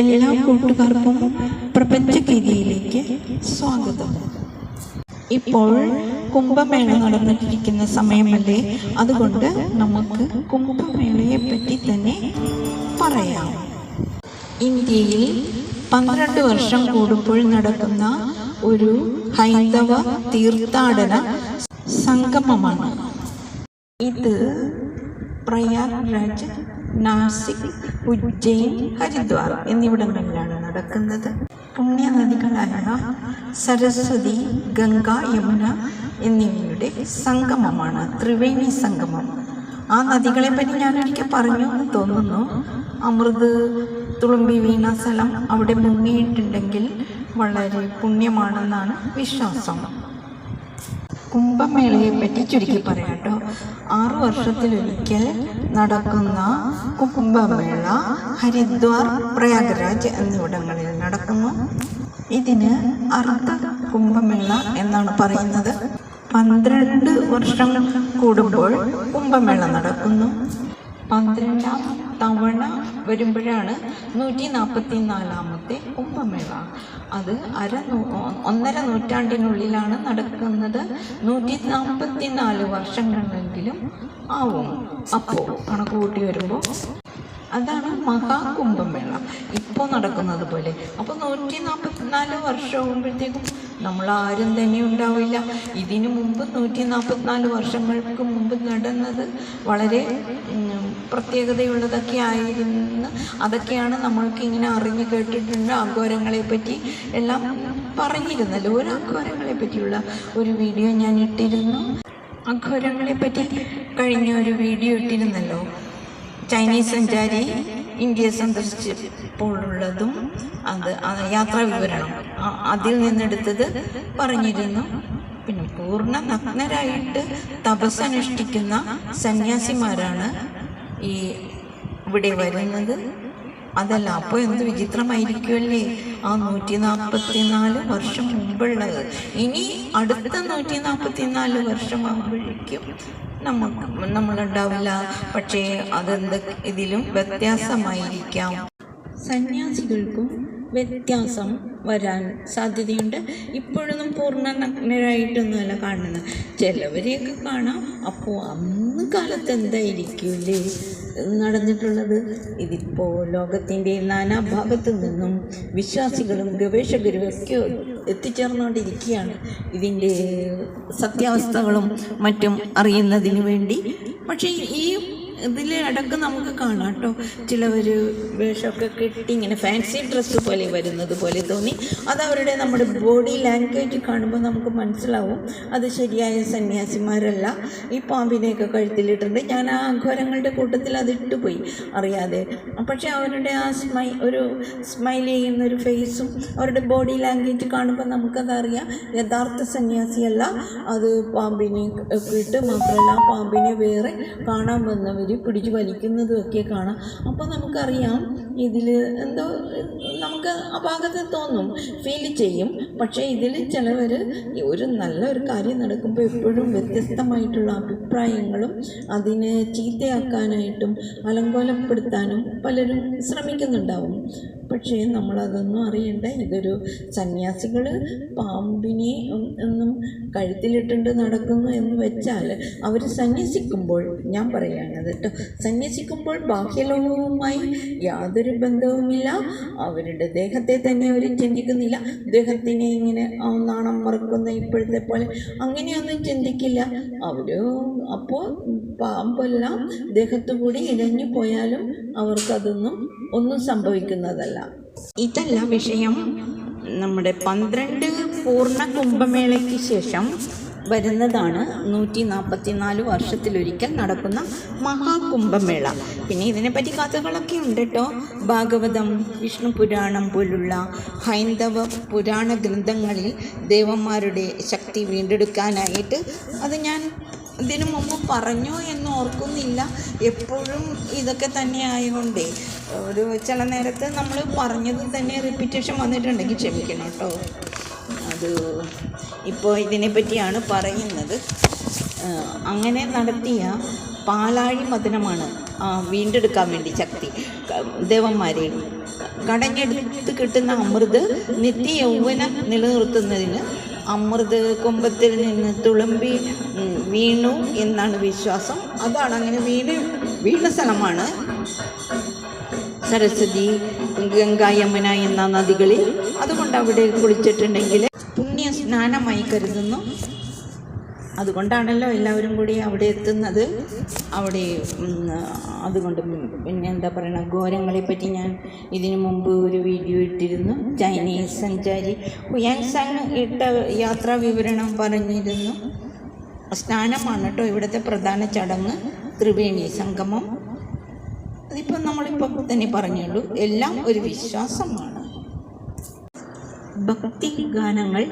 എല്ലാ കൂട്ടുകാർക്കും പ്രപഞ്ചഗീതിയിലേക്ക് സ്വാഗതം. ഇപ്പോൾ കുംഭമേള നടന്നിട്ടിരിക്കുന്ന സമയമല്ലേ? അതുകൊണ്ട് നമുക്ക് കുംഭമേളയെ പറ്റി തന്നെ പറയാം. ഇന്ത്യയിൽ പന്ത്രണ്ട് വർഷം കൂടുമ്പോൾ നടക്കുന്ന ഒരു ഹൈന്ദവ തീർത്ഥാടന സംഗമമാണ്. ഇത് പ്രയാഗ്രാജ് നാസിക് ഉജ്ജയിൻ ഹരിദ്വാർ എന്നിവിടങ്ങളിലാണ് നടക്കുന്നത്. പുണ്യനദികളായ സരസ്വതി ഗംഗ യമുന എന്നിവയുടെ സംഗമമാണ് ത്രിവേണി സംഗമം. ആ നദികളെ പറ്റി ഞാൻ ഒരിക്കൽ പറഞ്ഞു എന്ന് തോന്നുന്നു. അമൃത് തുളുമ്പി വീണ സ്ഥലം അവിടെ മുങ്ങിയിട്ടുണ്ടെങ്കിൽ വളരെ പുണ്യമാണെന്നാണ് വിശ്വാസം. കുംഭമേളയെ പറ്റി ചുരുക്കി പറയാട്ടോ ആറു വർഷത്തിലൊരിക്കൽ നടക്കുന്ന കുംഭമേള ഹരിദ്വാർ പ്രയാഗ്രാജ് എന്നിവിടങ്ങളിൽ നടക്കുന്നു. ഇതിന് അർദ്ധ കുംഭമേള എന്നാണ് പറയുന്നത്. പന്ത്രണ്ട് വർഷം കൂടുമ്പോൾ കുംഭമേള നടക്കുന്നു. പന്ത്രണ്ടാം തവണ വരുമ്പോഴാണ് നൂറ്റി നാൽപ്പത്തി നാലാമത്തെ കുംഭമേള. അത് അര ഒന്നര നൂറ്റാണ്ടിനുള്ളിലാണ് നടക്കുന്നത്. നൂറ്റി നാൽപ്പത്തി നാല് വർഷങ്ങളെങ്കിലും ആവും. അപ്പോൾ കണക്ക് കൂട്ടി വരുമ്പോൾ അതാണ് മഹാകുംഭമേള ഇപ്പോൾ നടക്കുന്നത് പോലെ. അപ്പോൾ നൂറ്റി നാൽപ്പത്തിനാല് വർഷമാകുമ്പോഴത്തേക്കും നമ്മൾ ആരും തന്നെ ഉണ്ടാവില്ല. ഇതിനു മുമ്പ് നൂറ്റി നാൽപ്പത്തിനാല് വർഷങ്ങൾക്ക് മുമ്പ് നടന്നത് വളരെ പ്രത്യേകതയുള്ളതൊക്കെ ആയിരുന്നു. അതൊക്കെയാണ് നമ്മൾക്ക് ഇങ്ങനെ അറിഞ്ഞു കേട്ടിട്ടുണ്ട്. അഘോരങ്ങളെ പറ്റി എല്ലാം പറഞ്ഞിരുന്നല്ലോ. ഒരു അഘോരങ്ങളെ പറ്റിയുള്ള ഒരു വീഡിയോ ഞാൻ ഇട്ടിരുന്നു. അഘോരങ്ങളെ പറ്റി കഴിഞ്ഞ ഒരു വീഡിയോ ഇട്ടിരുന്നല്ലോ. ചൈനീസ് സഞ്ചാരി ഇന്ത്യയെ സന്ദർശിച്ചപ്പോഴുള്ളതും അത് യാത്രാ വിവരണം. അതിൽ നിന്നെടുത്തത് പറഞ്ഞിരുന്നു. പിന്നെ പൂർണ നഗ്നരായിട്ട് തപസ്സനുഷ്ഠിക്കുന്ന സന്യാസിമാരാണ് ഈ ഇവിടെ വരുന്നത്. അതല്ല അപ്പോൾ എന്ത് വിചിത്രമായിരിക്കുമല്ലേ ആ നൂറ്റി നാൽപ്പത്തി നാല് വർഷം മുമ്പുള്ളത്. ഇനി അടുത്ത നൂറ്റി നാൽപ്പത്തി നാല് വർഷമാകുമ്പോഴേക്കും നമുക്ക് നമ്മളുണ്ടാവില്ല. പക്ഷേ അതെന്ത് ഇതിലും വ്യത്യാസമായിരിക്കാം. സന്യാസികൾക്കും വ്യത്യാസം വരാൻ സാധ്യതയുണ്ട്. ഇപ്പോഴൊന്നും പൂർണ നഗ്നരായിട്ടൊന്നുമല്ല കാണുന്നത്. ചിലവരെയൊക്കെ കാണാം. അപ്പോൾ അന്ന് കാലത്ത് എന്തായിരിക്കുമല്ലേ? നടന്നിട്ടുള്ളത്. ഇതിപ്പോൾ ലോകത്തിന്റെ നാനാഭാഗത്തു നിന്നും വിശ്വാസികളും ഗവേഷകരും ഒക്കെ എത്തിച്ചേർന്നുകൊണ്ടിരിക്കുകയാണ് ഇതിന്റെ സത്യാവസ്ഥകളും മറ്റും അറിയുന്നതിന് വേണ്ടി. പക്ഷേ ഈ ഇതിൽ അടക്കം നമുക്ക് കാണാം കേട്ടോ. ചിലവർ വേഷമൊക്കെ കെട്ടി ഇങ്ങനെ ഫാൻസി ഡ്രസ്സ് പോലെ വരുന്നത് പോലെ തോന്നി. അത് അവരുടെ നമ്മുടെ ബോഡി ലാംഗ്വേജ് കാണുമ്പോൾ നമുക്ക് മനസ്സിലാവും. അത് ശരിയായ സന്യാസിമാരല്ല. ഈ പാമ്പിനെയൊക്കെ കഴുത്തിലിട്ടുണ്ട് ഞാൻ ആ ഘോരങ്ങളുടെ കൂട്ടത്തിൽ അത് പോയി അറിയാതെ. പക്ഷെ അവരുടെ ആ സ്മൈ ഒരു സ്മൈൽ ചെയ്യുന്ന ഒരു ഫേസും അവരുടെ ബോഡി ലാംഗ്വേജ് കാണുമ്പോൾ നമുക്കതറിയാം. യഥാർത്ഥ സന്യാസിയല്ല. അത് പാമ്പിനെ ഇട്ട് മാത്രമല്ല പാമ്പിനെ വേറെ കാണാൻ വന്നവർ പിടിച്ച് വലിക്കുന്നതും ഒക്കെ കാണാം. അപ്പോൾ നമുക്കറിയാം ഇതിൽ എന്തോ നമുക്ക് ആ ഭാഗത്ത് തോന്നും ഫീൽ ചെയ്യും. പക്ഷേ ഇതിൽ ചിലവർ ഒരു നല്ലൊരു കാര്യം നടക്കുമ്പോൾ എപ്പോഴും വ്യത്യസ്തമായിട്ടുള്ള അഭിപ്രായങ്ങളും അതിനെ ചീത്തയാക്കാനായിട്ടും അലങ്കോലപ്പെടുത്താനും പലരും ശ്രമിക്കുന്നുണ്ടാവും. പക്ഷേ നമ്മളതൊന്നും അറിയണ്ട. ഇതൊരു സന്യാസികൾ പാമ്പിനെ ഒന്നും കഴുത്തിലിട്ടുണ്ട് നടക്കുന്നു എന്ന് വെച്ചാൽ അവർ സന്യസിക്കുമ്പോൾ ഞാൻ പറയുകയാണ് കേട്ടോ. സന്യസിക്കുമ്പോൾ ബാഹ്യലോകവുമായി യാതൊരു ബന്ധവുമില്ല. അവരുടെ ദേഹത്തെ തന്നെ അവർ ചിന്തിക്കുന്നില്ല. ദേഹത്തിനെ ഇങ്ങനെ നാണം മറക്കുന്ന ഇപ്പോഴത്തെ പോലെ അങ്ങനെയൊന്നും ചിന്തിക്കില്ല. അവർ അപ്പോൾ പാമ്പെല്ലാം ദേഹത്തു കൂടി ഇഴഞ്ഞു പോയാലും അവർക്കതൊന്നും ഒന്നും സംഭവിക്കുന്നതല്ല. ഇതല്ല വിഷയം. നമ്മുടെ പന്ത്രണ്ട് പൂർണ കുംഭമേളയ്ക്ക് ശേഷം വരുന്നതാണ് നൂറ്റി നാൽപ്പത്തി നാല് വർഷത്തിലൊരിക്കൽ നടക്കുന്ന മഹാകുംഭമേള. പിന്നെ ഇതിനെപ്പറ്റി കഥകളൊക്കെ ഉണ്ട് കേട്ടോ. ഭാഗവതം വിഷ്ണു പുരാണം പോലുള്ള ഹൈന്ദവ പുരാണ ഗ്രന്ഥങ്ങളിൽ ദേവന്മാരുടെ ശക്തി വീണ്ടെടുക്കാനായിട്ട് അത് ഞാൻ ഇതിനു മുമ്പ് പറഞ്ഞു എന്ന് ഓർക്കുന്നില്ല. എപ്പോഴും ഇതൊക്കെ തന്നെ ആയതുകൊണ്ടേ ഒരു ചില നേരത്ത് നമ്മൾ പറഞ്ഞത് തന്നെ റിപ്പീറ്റേഷൻ വന്നിട്ടുണ്ടെങ്കിൽ ക്ഷമിക്കണം കേട്ടോ. അത് ഇപ്പോൾ ഇതിനെപ്പറ്റിയാണ് പറയുന്നത്. അങ്ങനെ നടത്തിയ പാലാഴി മതനമാണ് വീണ്ടെടുക്കാൻ വേണ്ടി ശക്തി. ദേവന്മാരെ കടഞ്ഞെടുത്ത് കിട്ടുന്ന അമൃത് നിത്യ യൗവനം നിലനിർത്തുന്നതിന് അമൃത് കുംഭത്തിൽ നിന്ന് തുളുമ്പി വീണു എന്നാണ് വിശ്വാസം. അതാണ് അങ്ങനെ വീണ് വീണ സ്ഥലമാണ്. സരസ്വതി ഗംഗ യമുന എന്ന നദികളിൽ. അതുകൊണ്ട് അവിടെ കുളിച്ചിട്ടുണ്ടെങ്കിൽ പുണ്യ സ്നാനമായി കരുതുന്നു. അതുകൊണ്ടാണല്ലോ എല്ലാവരും കൂടി അവിടെ എത്തുന്നത്. അവിടെ അതുകൊണ്ട് പിന്നെ എന്താ പറയുക ഘോരങ്ങളെപ്പറ്റി ഞാൻ ഇതിനു മുമ്പ് ഒരു വീഡിയോ ഇട്ടിരുന്നു. ചൈനീസ് സഞ്ചാരി. ഹുയാൻസാങ് ഇട്ട യാത്രാ വിവരണം പറഞ്ഞിരുന്നു. സ്നാനമാണ് കേട്ടോ ഇവിടുത്തെ പ്രധാന ചടങ്ങ് ത്രിവേണി സംഗമം. അതിപ്പം നമ്മളിപ്പം തന്നെ പറഞ്ഞുള്ളൂ. എല്ലാം ഒരു വിശ്വാസമാണ്. ഭക്തി ഗാനങ്ങൾ.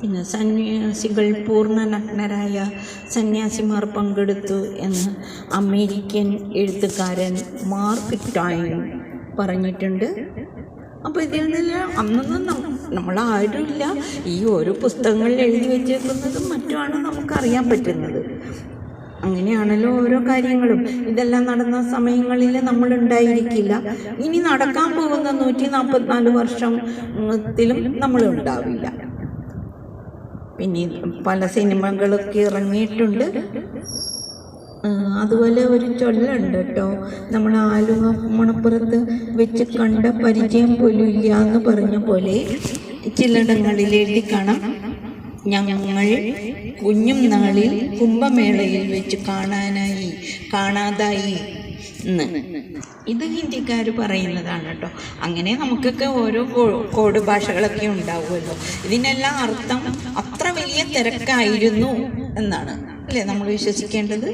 പിന്നെ സന്യാസികൾ പൂർണ നഗ്നരായ സന്യാസിമാർ പങ്കെടുത്തു എന്ന് അമേരിക്കൻ എഴുത്തുകാരൻ മാർക്ക് ടൈൻ പറഞ്ഞിട്ടുണ്ട്. അപ്പോൾ ഇതിൽ നിന്ന് അന്നൊന്നും നമ്മളാരുമില്ല. ഈ ഓരോ പുസ്തകങ്ങളിൽ എഴുതി വെച്ചേക്കുന്നതും മറ്റുമാണ് നമുക്കറിയാൻ പറ്റുന്നത്. അങ്ങനെയാണല്ലോ ഓരോ കാര്യങ്ങളും. ഇതെല്ലാം നടന്ന സമയങ്ങളിൽ നമ്മൾ ഉണ്ടായിരിക്കില്ല ഇനി നടക്കാൻ പോകുന്ന നൂറ്റി നാൽപ്പത്തിനാല് വർഷത്തിലും നമ്മൾ ഉണ്ടാവില്ല പിന്നെ പല സിനിമകളൊക്കെ ഇറങ്ങിയിട്ടുണ്ട്. അതുപോലെ ഒരു ചൊല്ലുണ്ട് കേട്ടോ. നമ്മൾ ആലുവ മണപ്പുറത്ത് വെച്ച് കണ്ട പരിചയം പോലും ഇല്ല എന്ന് പറഞ്ഞ പോലെ ചിലയിടങ്ങളിൽ എഴുതി കാണാം. ഞങ്ങൾ കുഞ്ഞും നാളിൽ കുംഭമേളയിൽ വെച്ച് കാണാനായി കാണാതായി ഇത് ഹിന്ദിക്കാർ പറയുന്നതാണ് കേട്ടോ അങ്ങനെ നമുക്കൊക്കെ ഓരോ കോഡ് ഭാഷകളൊക്കെ ഉണ്ടാവുമല്ലോ. ഇതിനെല്ലാം അർത്ഥം അത്ര വലിയ തിരക്കായിരുന്നു എന്നാണ്. അല്ലേ നമ്മൾ വിശ്വസിക്കേണ്ടത്?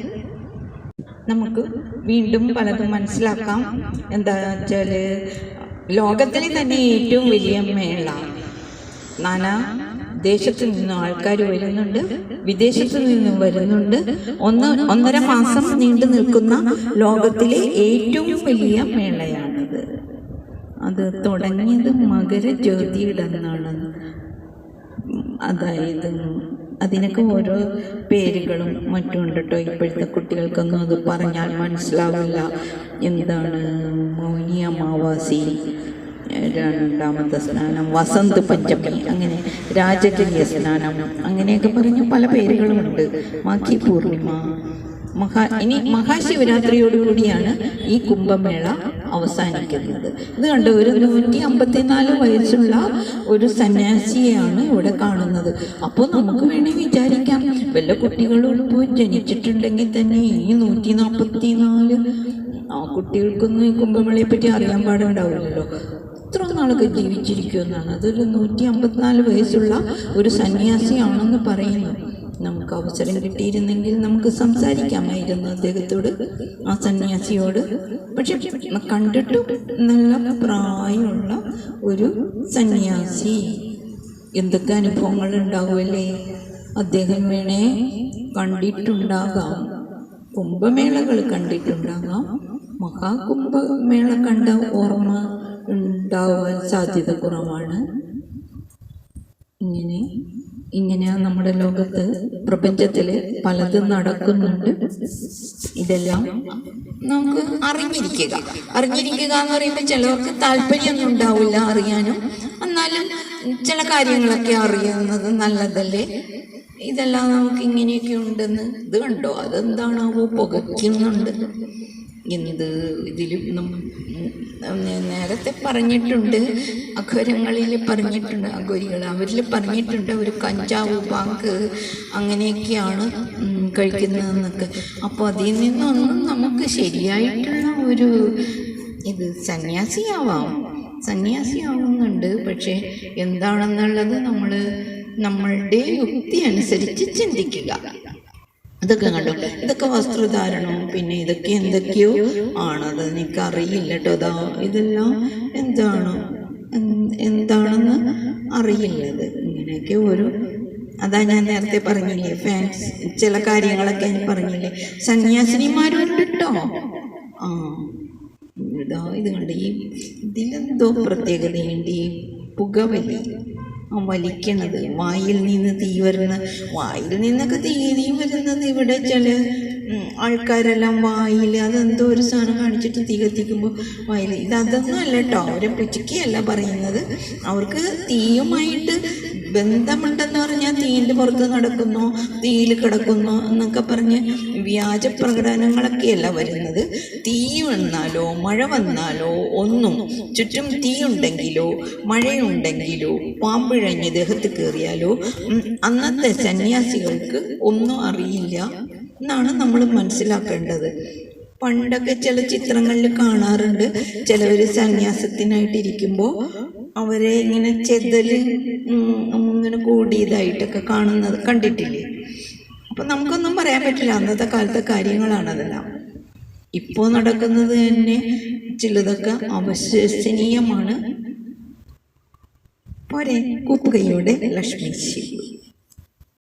നമുക്ക് വീണ്ടും പലതും മനസ്സിലാക്കാം. എന്താ വെച്ചാൽ ലോകത്തിലെ തന്നെ ഏറ്റവും വലിയ മേള. നാനാ ദേശത്തു നിന്നും ആൾക്കാർ വരുന്നുണ്ട് വിദേശത്തു നിന്നും വരുന്നുണ്ട്. ഒന്ന് ഒന്നര മാസം നീണ്ടു നിൽക്കുന്ന ലോകത്തിലെ ഏറ്റവും വലിയ മേളയാണിത്. അത് തുടങ്ങിയത് മകരജ്യോതിയുടെ അന്നാണ് അതായത് അതിനൊക്കെ ഓരോ പേരുകളും മറ്റും കേട്ടോ ഇപ്പോഴത്തെ കുട്ടികൾക്കൊന്നും അത് പറഞ്ഞാൽ മനസ്സിലാവില്ല. എന്താണ്? മൗനി അമാവാസി രണ്ടാമത്തെ സ്നാനം വസന്ത് പഞ്ചമി അങ്ങനെ രാജകീയ സ്നാനം അങ്ങനെയൊക്കെ പറഞ്ഞു പല പേരുകളുമുണ്ട്. മാഖി പൂർണിമ മഹാ ഇനി മഹാശിവരാത്രിയോടുകൂടിയാണ് ഈ കുംഭമേള അവസാനിക്കുന്നത്. ഇത് കണ്ട് ഒരു നൂറ്റി അമ്പത്തിനാല് വയസ്സുള്ള ഒരു സന്യാസിയെയാണ് ഇവിടെ കാണുന്നത്. അപ്പോൾ നമുക്ക് വേണേൽ വിചാരിക്കാം വല്ല കുട്ടികളും പോയി ജനിച്ചിട്ടുണ്ടെങ്കിൽ തന്നെ ഈ നൂറ്റി നാൽപ്പത്തി നാല് ആ കുട്ടികൾക്കൊന്നും ഈ കുംഭമേളയെ പറ്റി അറിയാൻ പാടുണ്ടാവില്ലല്ലോ. ഇത്ര നാളൊക്കെ ജീവിച്ചിരിക്കുമെന്നാണ്. അതൊരു നൂറ്റി അമ്പത്തിനാല് വയസ്സുള്ള ഒരു സന്യാസിയാണെന്ന് പറയുന്നു. നമുക്ക് അവസരം കിട്ടിയിരുന്നെങ്കിൽ നമുക്ക് സംസാരിക്കാമായിരുന്നു അദ്ദേഹത്തോട് ആ സന്യാസിയോട്. പക്ഷെ കണ്ടിട്ടും നല്ല പ്രായമുള്ള ഒരു സന്യാസി. എന്തൊക്കെ അനുഭവങ്ങൾ ഉണ്ടാവുമല്ലേ? അദ്ദേഹം വേണേ കണ്ടിട്ടുണ്ടാകാം. കുംഭമേളകൾ കണ്ടിട്ടുണ്ടാകാം. മഹാകുംഭമേള കണ്ട ഓർമ്മ ഉണ്ടാവാൻ സാധ്യത കുറവാണ്. ഇങ്ങനെ ഇങ്ങനെ നമ്മുടെ ലോകത്ത് പ്രപഞ്ചത്തിൽ പലതും നടക്കുന്നുണ്ട്. ഇതെല്ലാം നമുക്ക് അറിഞ്ഞിരിക്കുക. അറിഞ്ഞിരിക്കുക എന്ന് പറയുമ്പോൾ ചിലർക്ക് താല്പര്യമൊന്നും ഉണ്ടാവില്ല അറിയാനും. എന്നാലും ചില കാര്യങ്ങളൊക്കെ അറിയുന്നത് നല്ലതല്ലേ? ഇതെല്ലാം നമുക്ക് ഇങ്ങനെയൊക്കെ ഉണ്ടെന്ന് ഇത് കണ്ടോ? അതെന്താണാവോ പുകയ്ക്കുന്നുണ്ട്. എന്ത് ഇതിലും നേരത്തെ പറഞ്ഞിട്ടുണ്ട്. അഘോരങ്ങളിൽ പറഞ്ഞിട്ടുണ്ട്. അഘോരികൾ അവരിൽ പറഞ്ഞിട്ടുണ്ട്. ഒരു കഞ്ചാവ് പാക്ക് അങ്ങനെയൊക്കെയാണ് കഴിക്കുന്നതെന്നൊക്കെ. അപ്പോൾ അതിൽ നിന്നൊന്നും നമുക്ക് ശരിയായിട്ടുള്ള ഒരു ഇത് സന്യാസിയാവാം. സന്യാസിയാവുന്നുണ്ട്. പക്ഷേ എന്താണെന്നുള്ളത് നമ്മൾ നമ്മളുടെ യുക്തി അനുസരിച്ച് ചിന്തിക്കുക. ഇതൊക്കെ കണ്ടോ? ഇതൊക്കെ വസ്ത്രധാരണവും പിന്നെ ഇതൊക്കെ എന്തൊക്കെയോ ആണത്. എനിക്ക് അറിയില്ല കേട്ടോ. അതാ ഇതെല്ലാം എന്താണ്? എന്ത് എന്താണെന്ന് അറിയില്ലത് ഇങ്ങനെയൊക്കെ ഒരു അതാ ഞാൻ നേരത്തെ പറഞ്ഞില്ലേ ഫാൻസ് ചില കാര്യങ്ങളൊക്കെ ഞാൻ പറഞ്ഞില്ലേ. സന്യാസിനിമാരുണ്ട് കേട്ടോ. ആ. ഇതാ ഇത് കണ്ട് ഈ ഇതിലെന്തോ പ്രത്യേകതയുണ്ട്. ഈ പുകവലി. വലിക്കണത് വായിൽ നിന്ന് തീ വരുന്ന വായിൽ നിന്നൊക്കെ തീ തീ വരുന്നത് ഇവിടെ ചില. ആൾക്കാരെല്ലാം വായിൽ അതെന്തോ ഒരു സാധനം കാണിച്ചിട്ട് തീ കത്തിക്കുമ്പോൾ വായിൽ. ഇത് അതൊന്നും അല്ല കേട്ടോ. അവരെ പുച്ചിക്കയല്ല പറയുന്നത്. അവർക്ക് തീയുമായിട്ട് ബന്ധമുണ്ടെന്ന് പറഞ്ഞാൽ തീയിന്റെ പുറത്ത് നടക്കുന്നു തീയിൽ കിടക്കുന്നു എന്നൊക്കെ പറഞ്ഞ് വ്യാജ പ്രകടനങ്ങളൊക്കെയല്ല വരുന്നത്. തീ വന്നാലോ മഴ വന്നാലോ ഒന്നും ചുറ്റും തീയുണ്ടെങ്കിലോ മഴയുണ്ടെങ്കിലോ പാമ്പിഴഞ്ഞ് ദേഹത്ത് കയറിയാലോ അന്നത്തെ സന്യാസികൾക്ക് ഒന്നും അറിയില്ല എന്നാണ് നമ്മൾ മനസ്സിലാക്കേണ്ടത്. പണ്ടൊക്കെ ചില ചിത്രങ്ങളിൽ കാണാറുണ്ട് ചിലവർ സന്യാസത്തിനായിട്ടിരിക്കുമ്പോൾ അവരെ ഇങ്ങനെ ചെതൽ ഇങ്ങനെ കൂടിയതായിട്ടൊക്കെ കാണുന്നത് കണ്ടിട്ടില്ലേ? അപ്പം നമുക്കൊന്നും പറയാൻ പറ്റില്ല. അന്നത്തെ കാലത്തെ കാര്യങ്ങളാണതെല്ലാം ഇപ്പോൾ നടക്കുന്നത് തന്നെ ചിലതൊക്കെ അവിശ്വസനീയമാണ്. പോരെ കൂപ്പുകൈയോടെ ലക്ഷ്മി ശിവ.